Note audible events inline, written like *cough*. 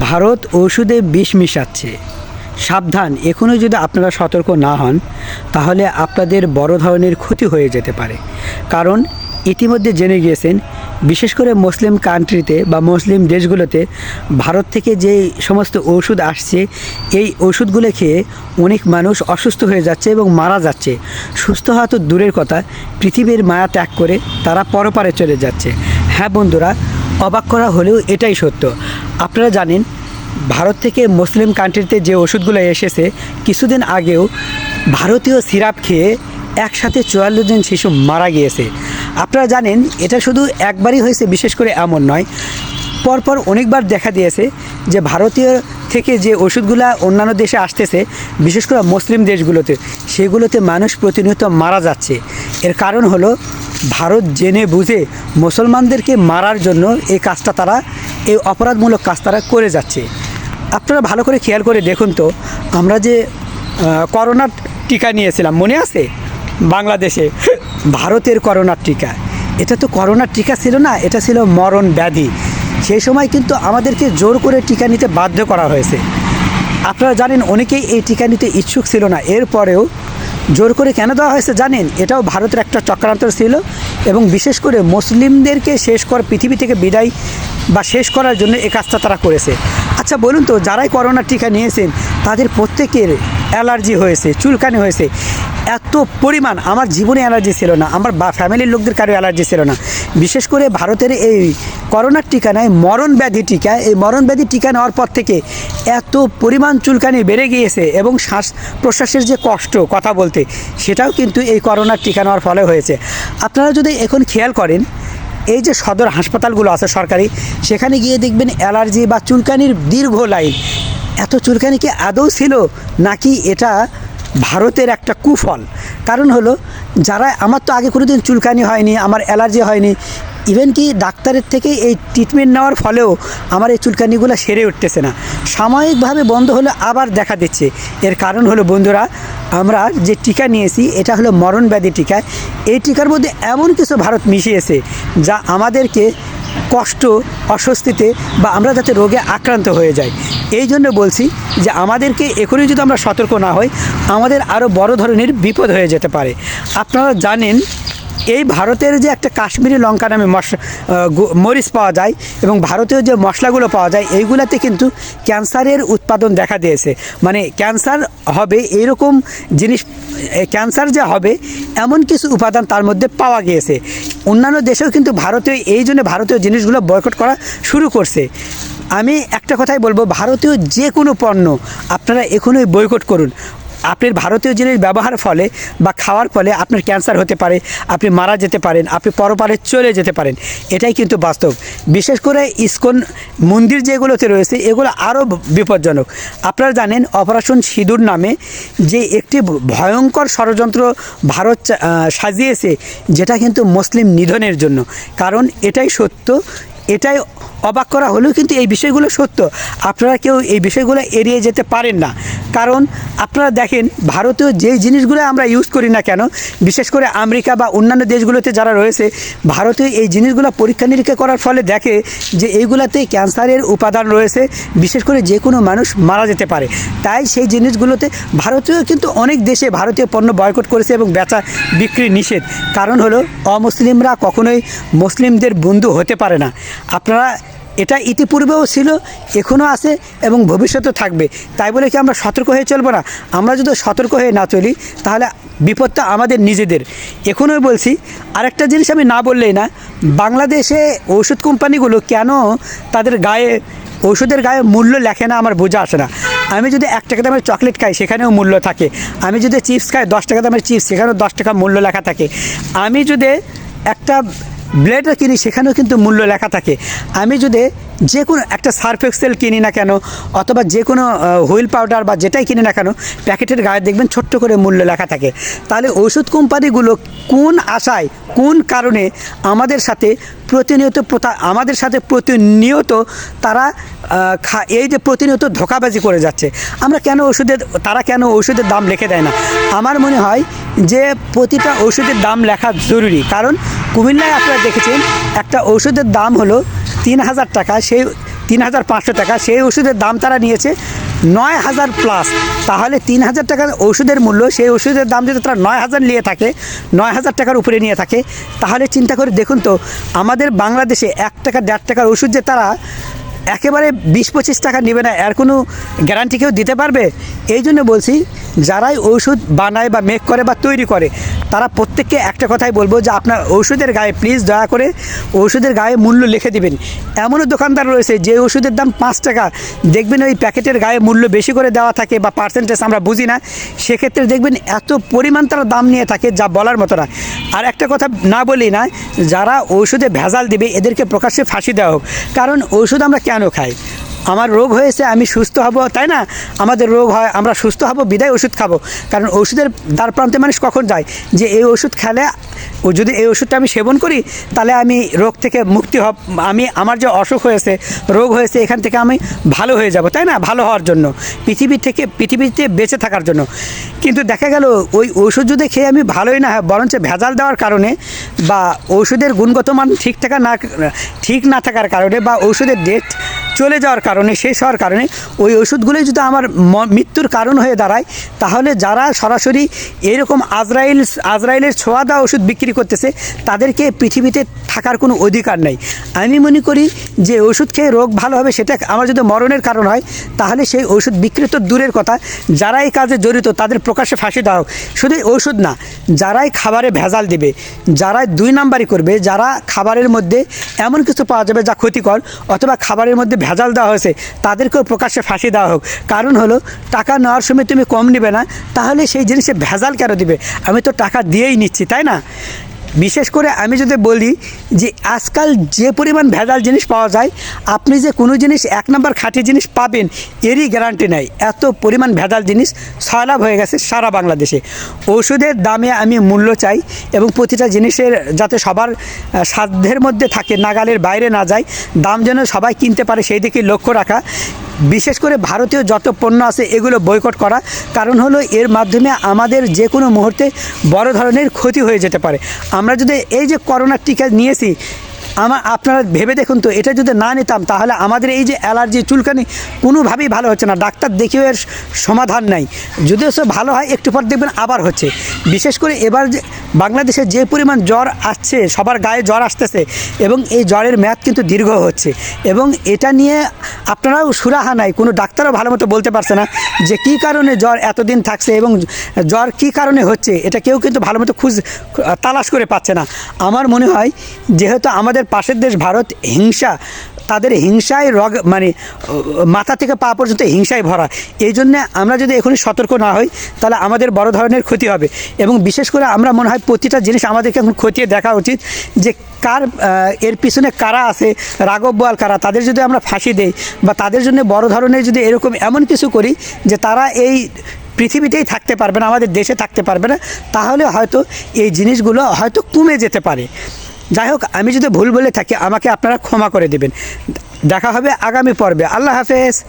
ভারত ওষুধে বিষ মিশাচ্ছে। সাবধান, এখনও যদি আপনারা সতর্ক না হন, তাহলে আপনাদের বড় ধরনের ক্ষতি হয়ে যেতে পারে। কারণ, ইতিমধ্যে জেনে গিয়েছেন, বিশেষ করে মুসলিম কান্ট্রিতে বা মুসলিম দেশগুলোতে ভারত থেকে যে সমস্ত ওষুধ আসছে, এই ওষুধগুলো খেয়ে অনেক মানুষ অসুস্থ হয়ে যাচ্ছে এবং মারা যাচ্ছে। সুস্থ হওয়া তো দূরের কথা, পৃথিবীর মায়া ত্যাগ করে তারা পরপারে চলে যাচ্ছে। হ্যাঁ বন্ধুরা অবাক করা হলেও এটাই সত্য। আপনারা জানেন, ভারত থেকে মুসলিম কান্ট্রিতে যে ওষুধগুলো এসেছে, কিছুদিন আগেও ভারতীয় সিরাপ খেয়ে একসাথে চুয়াল্লিশ জন শিশু মারা গিয়েছে। আপনারা জানেন, এটা শুধু একবারই হয়েছে, বিশেষ করে এমন নয়। পরপর অনেকবার দেখা দিয়েছে যে ভারতীয় থেকে যে ওষুধগুলা অন্যান্য দেশে আসতেছে, বিশেষ করে মুসলিম দেশগুলোতে, সেগুলোতে মানুষ প্রতিনিয়ত মারা যাচ্ছে। এর কারণ হলো ভারত জেনে বুঝে মুসলমানদেরকে মারার জন্য এই কাজটা তারা, এই অপরাধমূলক কাজ তারা করে যাচ্ছে। আপনারা ভালো করে খেয়াল করে দেখুন তো, আমরা যে করোনার টিকা নিয়েছিলাম, মনে আছে? বাংলাদেশে। *laughs* ভারতের করোনার টিকা। এটা তো করোনার টিকা ছিল না, এটা ছিল মরণ ব্যাধি। সেই সময় কিন্তু আমাদেরকে জোর করে টিকা নিতে বাধ্য করা হয়েছে। আপনারা জানেন, অনেকেই এই টিকা নিতে ইচ্ছুক ছিল না। এরপরেও জোর করে কেন দেওয়া হয়েছে জানেন? এটাও ভারতের একটা চক্রান্ত ছিল এবং বিশেষ করে মুসলিমদেরকে শেষ কর, পৃথিবী থেকে বিদায় বা শেষ করার জন্য এ কাজটা তারা করেছে। আচ্ছা বলুন তো, যারাই করোনার টিকা নিয়েছেন, তাদের প্রত্যেকের অ্যালার্জি হয়েছে, চুলকানি হয়েছে। এত পরিমাণ, আমার জীবনে অ্যালার্জি ছিল না, আমার বা, ফ্যামিলির লোকদের কারও অ্যালার্জি ছিল না। বিশেষ করে ভারতের এই করোনার টিকা নয়, মরণ ব্যাধি টিকা, এই মরণ ব্যাধি টিকা নেওয়ার পর থেকে এত পরিমাণ চুলকানি বেড়ে গিয়েছে এবং শ্বাস প্রশ্বাসের যে কষ্ট, কথা বলতে, সেটাও কিন্তু এই করোনার টিকা নেওয়ার ফলে হয়েছে। আপনারা যদি এখন খেয়াল করেন, এই যে সদর হাসপাতালগুলো আছে সরকারি, সেখানে গিয়ে দেখবেন অ্যালার্জি বা চুলকানির দীর্ঘ লাইন। এত চুলকানি কি আদৌ ছিল? নাকি এটা ভারতের একটা কুফল? কারণ হলো, যারা, আমার তো আগে কোনো দিন চুলকানি হয়নি, আমার অ্যালার্জি হয়নি ইভেন কি ডাক্তারের থেকে এই ট্রিটমেন্ট নেওয়ার ফলেও আমার এই চুলকানিগুলো সেরে উঠতেছে না। সাময়িকভাবে বন্ধ হলে আবার দেখা দিচ্ছে। এর কারণ হলো বন্ধুরা, আমরা যে টিকা নিয়েছি, এটা হলো মরণ ব্যাধি টিকা। এই টিকার মধ্যে এমন কিছু ভারত মিশিয়েছে যা আমাদেরকে কষ্ট, অস্বস্তিতে বা আমরা যাতে রোগে আক্রান্ত হয়ে যাই। এই জন্য বলছি যে আমাদেরকে এখনই যদি আমরা সতর্ক না হই, আমাদের আরও বড় ধরনের বিপদ হয়ে যেতে পারে। আপনারা জানেন এই ভারতের যে একটা কাশ্মীরি লঙ্কা নামে মশ মরিচ পাওয়া যায় এবং ভারতীয় যে মশলাগুলো পাওয়া যায়, এইগুলাতে কিন্তু ক্যান্সারের উৎপাদন দেখা দিয়েছে। মানে ক্যান্সার হবে এইরকম জিনিস ক্যান্সার যে হবে, এমন কিছু উপাদান তার মধ্যে পাওয়া গিয়েছে। অন্যান্য দেশেও কিন্তু ভারতীয়, এই জন্য ভারতীয় জিনিসগুলো বয়কট করা শুরু করছে। আমি একটা কথাই বলব, ভারতীয় যে কোনো পণ্য আপনারা এখনই বয়কট করুন। আপনার ভারতীয় জিনিস ব্যবহারের ফলে বা খাওয়ার ফলে আপনার ক্যান্সার হতে পারে, আপনি মারা যেতে পারেন, আপনি পরপারে চলে যেতে পারেন, এটাই কিন্তু বাস্তব। বিশেষ করে ইস্কন মন্দির যেগুলোতে রয়েছে, এগুলো আরও বিপজ্জনক। আপনারা জানেন অপারেশন সিঁদুর নামে যে একটি ভয়ঙ্কর ষড়যন্ত্র ভারত সাজিয়েছে, যেটা কিন্তু মুসলিম নিধনের জন্য। কারণ এটাই সত্য, এটাই অবাক করা হলেও কিন্তু এই বিষয়গুলো সত্য। আপনারা কেউ এই বিষয়গুলো এড়িয়ে যেতে পারেন না। কারণ আপনারা দেখেন ভারতীয় যেই জিনিসগুলো আমরা ইউজ করি না কেন, বিশেষ করে আমেরিকা বা অন্যান্য দেশগুলোতে যারা রয়েছে ভারতীয় এই জিনিসগুলো পরীক্ষা নিরীক্ষা করার ফলে দেখে যে এইগুলাতে ক্যান্সারের উপাদান রয়েছে, বিশেষ করে যে কোনো মানুষ মারা যেতে পারে। তাই সেই জিনিসগুলোতে ভারতীয় কিন্তু অনেক দেশে ভারতীয় পণ্য বয়কট করেছে এবং বেচা বিক্রি নিষেধ। কারণ হলো, অমুসলিমরা কখনোই মুসলিমদের বন্ধু হতে পারে না। আপনারা এটা ইতিপূর্বেও ছিল, এখনও আছে এবং ভবিষ্যতেও থাকবে। তাই বলে কি আমরা সতর্ক হয়ে চলবো না? আমরা যদি সতর্ক হয়ে না চলি, তাহলে বিপদটা আমাদের নিজেদের। এখনই বলছি, আরেকটা জিনিস আমি না বললেই না, বাংলাদেশে ওষুধ কোম্পানিগুলো কেন তাদের গায়ে ওষুধের গায়ে মূল্য লেখে না আমার বোঝা আসে না। আমি যদি এক টাকা দামের চকলেট খাই, সেখানেও মূল্য থাকে। আমি যদি চিপস খাই, দশ টাকা দামের চিপস, সেখানেও দশ টাকা মূল্য লেখা থাকে। আমি যদি একটা ব্লেডও কিনি সেখানেও কিন্তু মূল্য লেখা থাকে। আমি যদি যে কোনো একটা সার্ফ এক্সেল কিনি না কেন, অথবা যে কোনো হুইল পাউডার বা যেটাই কিনি না কেন, প্যাকেটের গায়ে দেখবেন ছোট্ট করে মূল্য লেখা থাকে। তাহলে ওষুধ কোম্পানিগুলো কোন আশায়, কোন কারণে আমাদের সাথে প্রতিনিয়ত প্রতা- আমাদের সাথে প্রতিনিয়ত তারা খা- এই যে প্রতিনিয়ত ধোকাবাজি করে যাচ্ছে। আমরা কেন ওষুধের, তারা কেন ওষুধের দাম লিখে দেয় না? আমার মনে হয় যে প্রতিটা ওষুধের দাম লেখা জরুরি। কারণ কুমিল্লায় আপনারা দেখেছেন, একটা ওষুধের দাম হলো তিন হাজার টাকা, সেই তিন হাজার পাঁচশো টাকা, সেই ওষুধের দাম তারা নিয়েছে নয় হাজার প্লাস তাহলে তিন হাজার টাকার ওষুধের মূল্য, সেই ওষুধের দাম যদি তারা নয় হাজার নিয়ে থাকে নয় হাজার টাকার উপরে নিয়ে থাকে, তাহলে চিন্তা করে দেখুন তো, আমাদের বাংলাদেশে এক টাকা, দেড় টাকার ওষুধ যে তারা একেবারে বিশ পঁচিশ টাকা নেবে না, এর কোনো গ্যারান্টি কেউ দিতে পারবে? এই জন্য বলছি, যারাই ঔষধ বানায় বা মেক করে বা তৈরি করে, তারা প্রত্যেককে একটা কথাই বলব যে আপনার ঔষধের গায়ে প্লিজ দয়া করে ঔষধের গায়ে মূল্য লিখে দিবেন। এমনও দোকানদার রয়েছে যে ওষুধের দাম পাঁচ টাকা, দেখবেন ওই প্যাকেটের গায়ে মূল্য বেশি করে দেওয়া থাকে বা পার্সেন্টেজ আমরা বুঝি না, সেক্ষেত্রে দেখবেন এত পরিমাণ তারা দাম নিয়ে থাকে যা বলার মতো না। আর একটা কথা না বলি না যারা ঔষধে ভেজাল দিবে, এদেরকে প্রকাশ্যে ফাঁসি দেওয়া হোক। কারণ ঔষধ আমরা কেন খাই? আমার রোগ হয়েছে, আমি সুস্থ হব, তাই না? আমাদের রোগ হয়, আমরা সুস্থ হব, বিদায় ওষুধ খাব। কারণ ওষুধের দ্বার প্রান্তে মানুষ কখন যায়? যে এই ওষুধ খেলে, ও যদি এই ওষুধটা আমি সেবন করি, তাহলে আমি রোগ থেকে মুক্তি হব, আমি, আমার যে অসুখ হয়েছে, রোগ হয়েছে, এখান থেকে আমি ভালো হয়ে যাব, তাই না? ভালো হওয়ার জন্য। পৃথিবী থেকে, পৃথিবীতে বেঁচে থাকার জন্য। কিন্তু দেখা গেল, ওই ওষুধ যদি খেয়ে আমি ভালোই না হয়, বরঞ্চ ভেজাল দেওয়ার কারণে বা ওষুধের গুণগত মান ঠিক থাকা না ঠিক না থাকার কারণে বা ওষুধের ডেট চলে যাওয়ার কারণে, শেষ হওয়ার কারণে ওই ওষুধগুলোই যদি আমার মৃত্যুর কারণ হয়ে দাঁড়ায়, তাহলে যারা সরাসরি এরকম আজরাইল, আজরাইলের ছোঁয়া দেওয়া ওষুধ বিক্রি করতেছে, তাদেরকে পৃথিবীতে থাকার কোনো অধিকার নেই। আমি মনে করি যে ওষুধ খেয়ে রোগ ভালো হবে সেটা আমার যদি মরণের কারণ হয়, তাহলে সেই ওষুধ বিক্রি তো দূরের কথা। যারা এই কাজে জড়িত, তাদের প্রকাশ্যে ফাঁসি দেওয়া হোক। শুধু ওষুধ না, যারাই খাবারে ভেজাল দেবে, যারাই দুই নাম্বারই করবে, যারা খাবারের মধ্যে এমন কিছু পাওয়া যাবে যা ক্ষতিকর, অথবা খাবারের মধ্যে ভেজাল দেওয়া হয়েছে, তাদেরকেও প্রকাশ্যে ফাঁসি দেওয়া হোক। কারণ হলো, টাকা নেওয়ার সময় তুমি কম নেবে না, তাহলে সেই জিনিসে ভেজাল কেন দিবে? আমি তো টাকা দিয়েই নিচ্ছি, তাই না? বিশেষ করে আমি যদি বলি যে আজকাল যে পরিমাণ ভেজাল জিনিস পাওয়া যায়, আপনি যে কোনো জিনিস, এক নম্বর খাঁটি জিনিস পাবেন, এরই গ্যারান্টি নেই। এত পরিমাণ ভেজাল জিনিস সয়লাভ হয়ে গেছে সারা বাংলাদেশে। ওষুধের দামে আমি মূল্য চাই এবং প্রতিটা জিনিসের যাতে সবার সাধ্যের মধ্যে থাকে, নাগালের বাইরে না যায়, দাম যেন সবাই কিনতে পারে, সেই দিকে লক্ষ্য রাখা। বিশেষ করে ভারতীয় যত পণ্য আছে এগুলো বয়কট করা, কারণ হলো এর মাধ্যমে আমাদের যে কোনো মুহূর্তে বড় ধরনের ক্ষতি হয়ে যেতে পারে। আমরা যদি এই যে করোনার টিকা নিয়েছি আমার আপনারা ভেবে দেখুন তো, এটা যদি না নিতাম, তাহলে আমাদের এই যে অ্যালার্জি চুলকানি কোনোভাবেই ভালো হচ্ছে না। ডাক্তার দেখিও এর সমাধান নাই। যদিও সে ভালো হয়, একটু পর দেখবেন আবার হচ্ছে। বিশেষ করে এবার যে বাংলাদেশে যে পরিমাণ জ্বর আসছে, সবার গায়ে জ্বর আসতেছে, এবং এই জ্বরের মেয়াদ কিন্তু দীর্ঘ হচ্ছে। এবং এটা নিয়ে আপনারাও সুরাহা নাই, কোনো ডাক্তারও ভালো মতো বলতে পারছে না যে কী কারণে জ্বর এতদিন থাকছে এবং জ্বর কী কারণে হচ্ছে, এটা কেউ কিন্তু ভালো মতো খুঁজ তালাশ করে পাচ্ছে না। আমার মনে হয়, যেহেতু আমাদের পাশের দেশ ভারত, হিংসা, তাদের হিংসায় রগ মানে মাথা থেকে পা পর্যন্ত হিংসায় ভরা। এই জন্যে আমরা যদি এখনই সতর্ক না হই, তাহলে আমাদের বড় ধরনের ক্ষতি হবে। এবং বিশেষ করে আমরা মনে হয় প্রতিটা জিনিস আমাদেরকে এখন খতিয়ে দেখা উচিত যে কার এর পিছনে কারা আছে, রাঘব বোয়াল কারা, তাদের যদি আমরা ফাঁসি দেই বা তাদের জন্য বড় ধরনের যদি এরকম এমন কিছু করি যে তারা এই পৃথিবীতেই থাকতে পারবে না, আমাদের দেশে থাকতে পারবে না, তাহলে হয়তো এই জিনিসগুলো হয়তো কমে যেতে পারে। যাই হোক আমি যদি ভুল বলে থাকি, আমাকে আপনারা ক্ষমা করে দেবেন। দেখা হবে আগামী পর্বে। আল্লাহ হাফেজ।